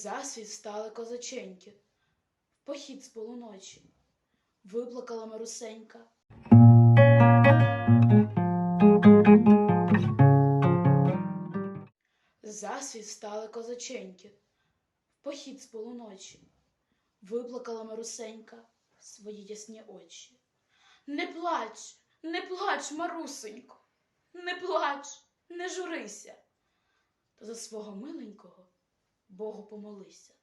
Засвіт стали козаченьки, в похід з полуночі, виплакала Марусенька. Засвіт стали козаченьки, в похід з полуночі, виплакала Марусенька свої ясні очі. Не плач, не плач, Марусенько, не плач, не журися. Та за свого миленького Богу помолися.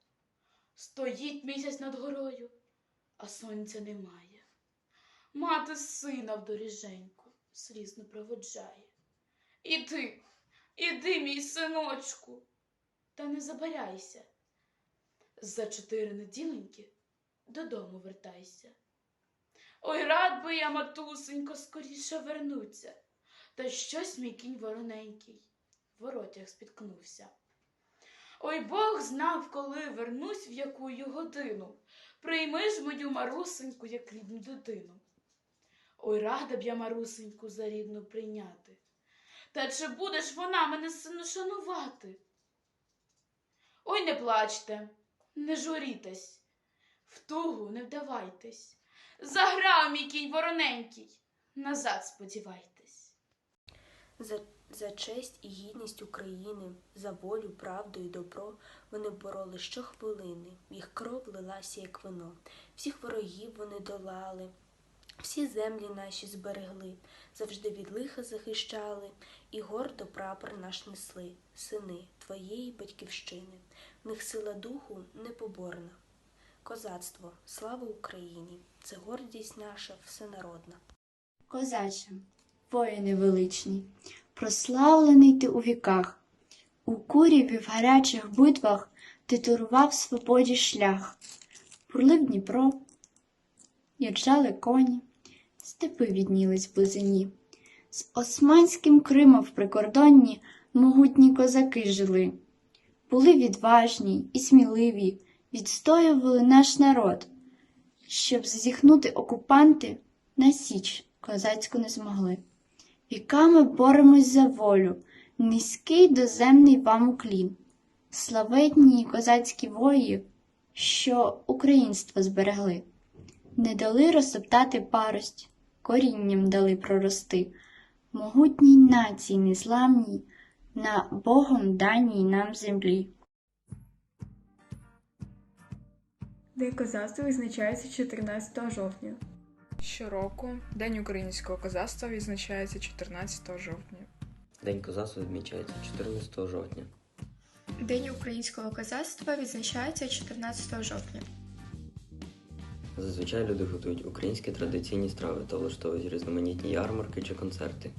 Стоїть місяць над горою, а сонця немає. Мати сина в доріженьку слізно проводжає. Іди, іди, мій синочку, та не забаряйся. За чотири неділеньки додому вертайся. Ой, рад би я, матусенько, скоріше вернуться. Та щось мій кінь вороненький в воротях спіткнувся. Ой, Бог знав, коли вернусь в якую годину. Прийми ж мою Марусеньку, як рідну дитину. Ой, рада б я Марусеньку за рідну прийняти. Та чи будеш вона мене сильно шанувати? Ой, не плачте, не журітесь, в тугу не вдавайтесь. Заграв мій кінь вороненький, назад сподівайтесь. За, честь і гідність України, за волю, правду і добро вони бороли щохвилини, їх кров лилася, як вино. Всіх ворогів вони долали, всі землі наші зберегли, завжди від лиха захищали, і гордо прапор наш несли, сини твоєї батьківщини. В них сила духу непоборна. Козацтво, слава Україні! Це гордість наша всенародна. Козаче, воїне величний, прославлений ти у віках, у куряві в гарячих битвах ти турував свободі шлях, Бурлив Дніпро, іржали коні, степи віднілись в близині. З османським Кримом в прикордонні могутні козаки жили. Були відважні і сміливі, відстоювали наш народ. Щоб зазіхнути окупанти, на січ козацьку не змогли. Віками боремось за волю, низький доземний вам уклін. Славетні козацькі вої, що українство зберегли, не дали розтоптати парость, корінням дали прорости, могутній нації незламній, на Богом даній нам землі. День козацтва відзначається 14 жовтня. Щороку День українського козацтва відзначається 14 жовтня. День козацтва відмічається 14 жовтня. День українського козацтва відзначається 14 жовтня. Зазвичай люди готують українські традиційні страви та влаштовують різноманітні ярмарки чи концерти.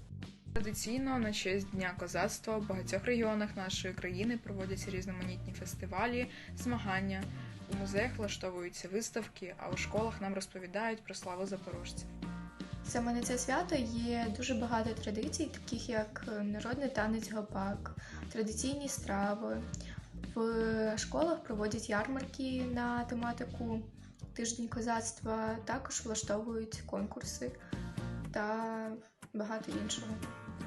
Традиційно на честь Дня козацтва в багатьох регіонах нашої країни проводяться різноманітні фестивалі, змагання. У музеях влаштовуються виставки, а у школах нам розповідають про славу запорожців. Саме на це свято є дуже багато традицій, таких як народний танець гопак, традиційні страви. В школах проводять ярмарки на тематику тиждень козацтва, також влаштовують конкурси та багато іншого.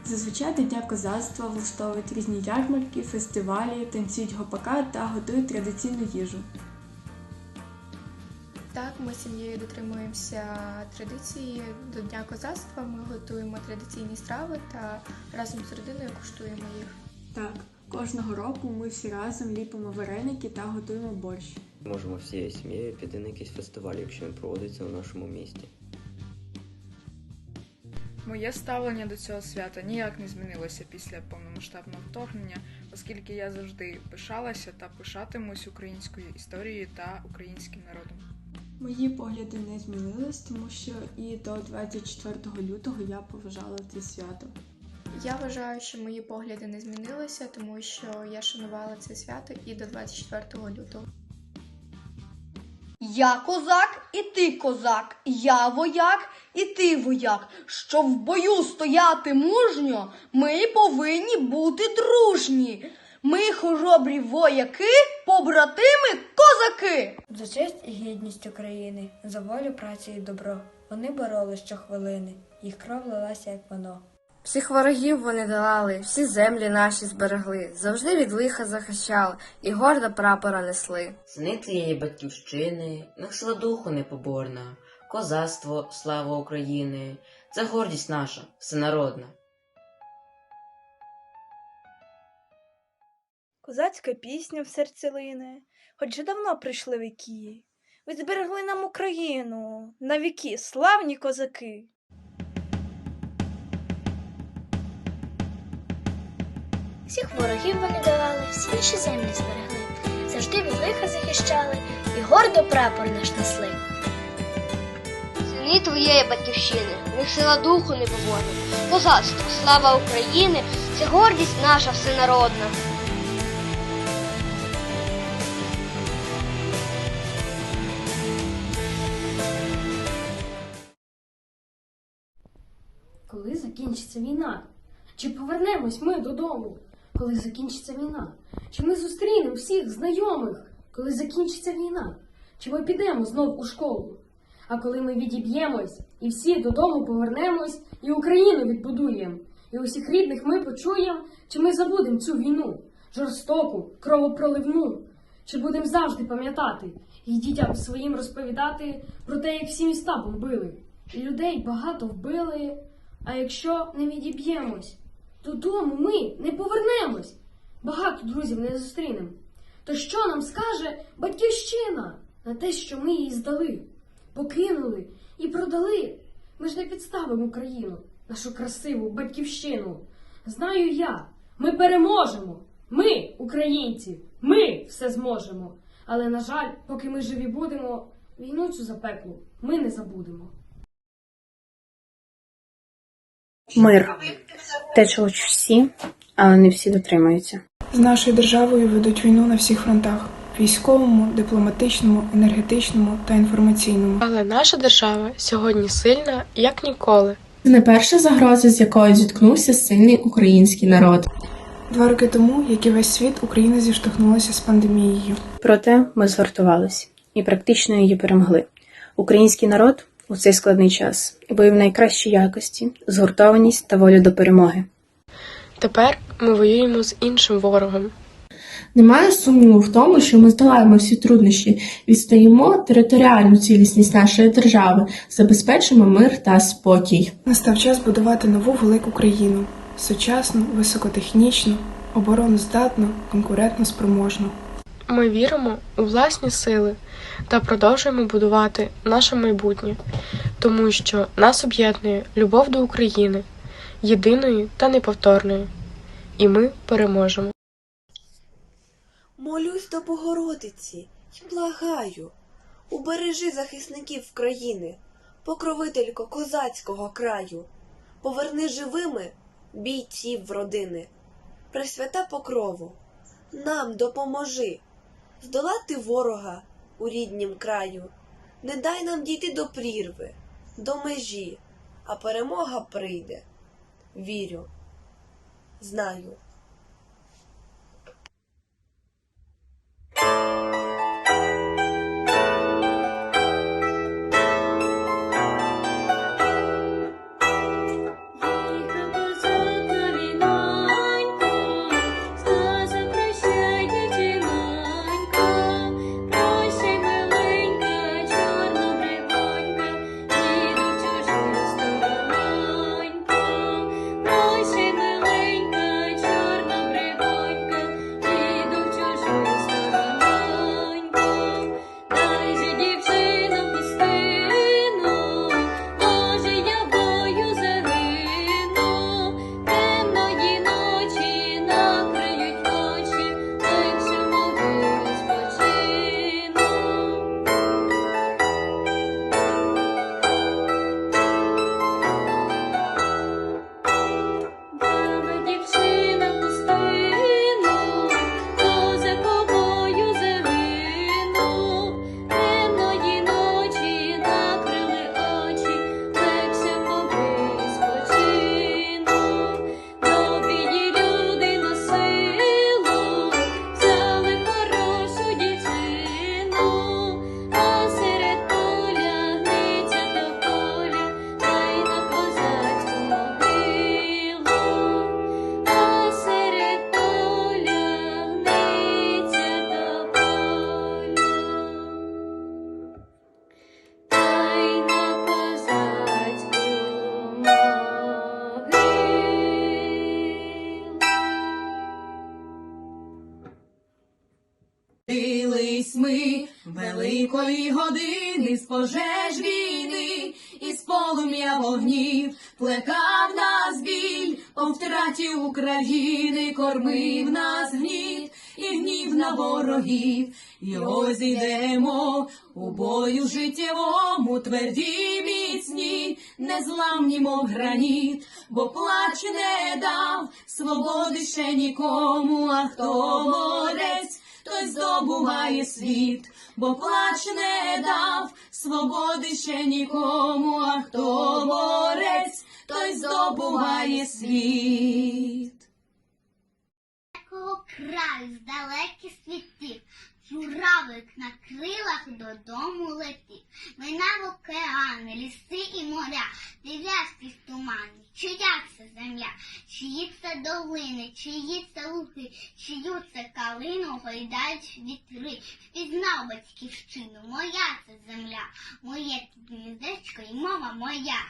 Зазвичай до Дня козацтва влаштовують різні ярмарки, фестивалі, танцюють гопака та готують традиційну їжу. Так, ми з сім'єю дотримуємося традиції до Дня козацтва. Ми готуємо традиційні страви та разом з родиною куштуємо їх. Так, кожного року ми всі разом ліпимо вареники та готуємо борщ. Можемо всією сім'єю піти на якийсь фестиваль, якщо він проводиться у нашому місті. Моє ставлення до цього свята ніяк не змінилося після повномасштабного вторгнення, оскільки я завжди пишалася та пишатимусь українською історією та українським народом. Мої погляди не змінились, тому що і до 24 лютого я поважала це свято. Я вважаю, що мої погляди не змінилися, тому що я шанувала це свято і до 24 лютого. Я козак, і ти козак, я вояк, і ти вояк. Щоб в бою стояти мужньо, ми повинні бути дружні. Ми хоробрі вояки, побратими козаки. За честь і гідність України, за волю, працю і добро. Вони боролись щохвилини, їх кров лилася, як воно. Всіх ворогів вони долали, всі землі наші зберегли, завжди від лиха захищали і гордо прапора несли. Сини цієї батьківщини, них сила духу непоборна, козацтво, слава України, це гордість наша, всенародна. Козацька пісня в серці лине, хоч вже давно прийшли віки. Ви зберегли нам Україну на віки, славні козаки. Всіх ворогів вони долали, всі наші землі зберегли, завжди від лиха захищали і гордо прапор наш несли. Сини твоєї батьківщини, в них сила духу непоборна, козацтво, слава України, це гордість наша всенародна. Повернемось ми додому? Коли закінчиться війна? Чи ми зустрінемо всіх знайомих? Коли закінчиться війна? Чи ми підемо знов у школу? А коли ми відіб'ємось і всі додому повернемось, і Україну відбудуємо, і усіх рідних ми почуємо, чи ми забудемо цю війну, жорстоку, кровопроливну, чи будемо завжди пам'ятати і дітям своїм розповідати про те, як всі міста бомбили, і людей багато вбили. А якщо не відіб'ємось, додому ми не повернемось. Багато друзів не зустрінемо. То що нам скаже батьківщина на те, що ми її здали, покинули і продали? Ми ж не підставимо Україну, нашу красиву батьківщину. Знаю я, ми переможемо. Ми, українці, ми все зможемо. Але, на жаль, поки ми живі будемо, війну цю запеклу ми не забудемо. Мир. Те, чого всі, але не всі дотримуються. З нашою державою ведуть війну на всіх фронтах: військовому, дипломатичному, енергетичному та інформаційному. Але наша держава сьогодні сильна як ніколи. Це не перша загроза, з якою зіткнувся сильний український народ. Два роки тому, як і весь світ, Україна зіштовхнулася з пандемією. Проте ми згуртувались і практично її перемогли. Український народ у цей складний час виявив найкращі якості, згуртованість та волю до перемоги. Тепер ми воюємо з іншим ворогом. Немає сумніву в тому, що ми здолаємо всі труднощі, відстоїмо територіальну цілісність нашої держави, забезпечимо мир та спокій. Настав час будувати нову велику країну сучасну, високотехнічну, обороноздатну, конкурентно спроможну. Ми віримо у власні сили та продовжуємо будувати наше майбутнє, тому що нас об'єднує любов до України, єдиної та неповторної, і ми переможемо. Молюсь до Богородиці й благаю, убережи захисників країни, покровителько козацького краю, поверни живими бійців в родини, Пресвята покрову, нам допоможи здолати ворога у ріднім краю, не дай нам дійти до прірви, до межі, а перемога прийде. Вірю, знаю. Великої години з пожеж війни, і з полум'я вогнів плекав нас біль, по втраті України кормив нас гніт, і гнів на ворогів, його зійдемо у бою життєвому, тверді міцні, незламні, мов граніт, бо плач не дав свободи ще нікому, а хто здобуває світ, бо плач не дав свободи ще нікому, а хто борець, той здобуває світ. далекого краю, з далеких світів, журавлик на крилах додому летів. Минав океани, ліси і моря, дивляться тумані, чия це земля, чиї це долини, чиї це луки, чию калину гойдають вітри. Впізнав батьківщину, моя це земля, моє гніздечко і мова моя.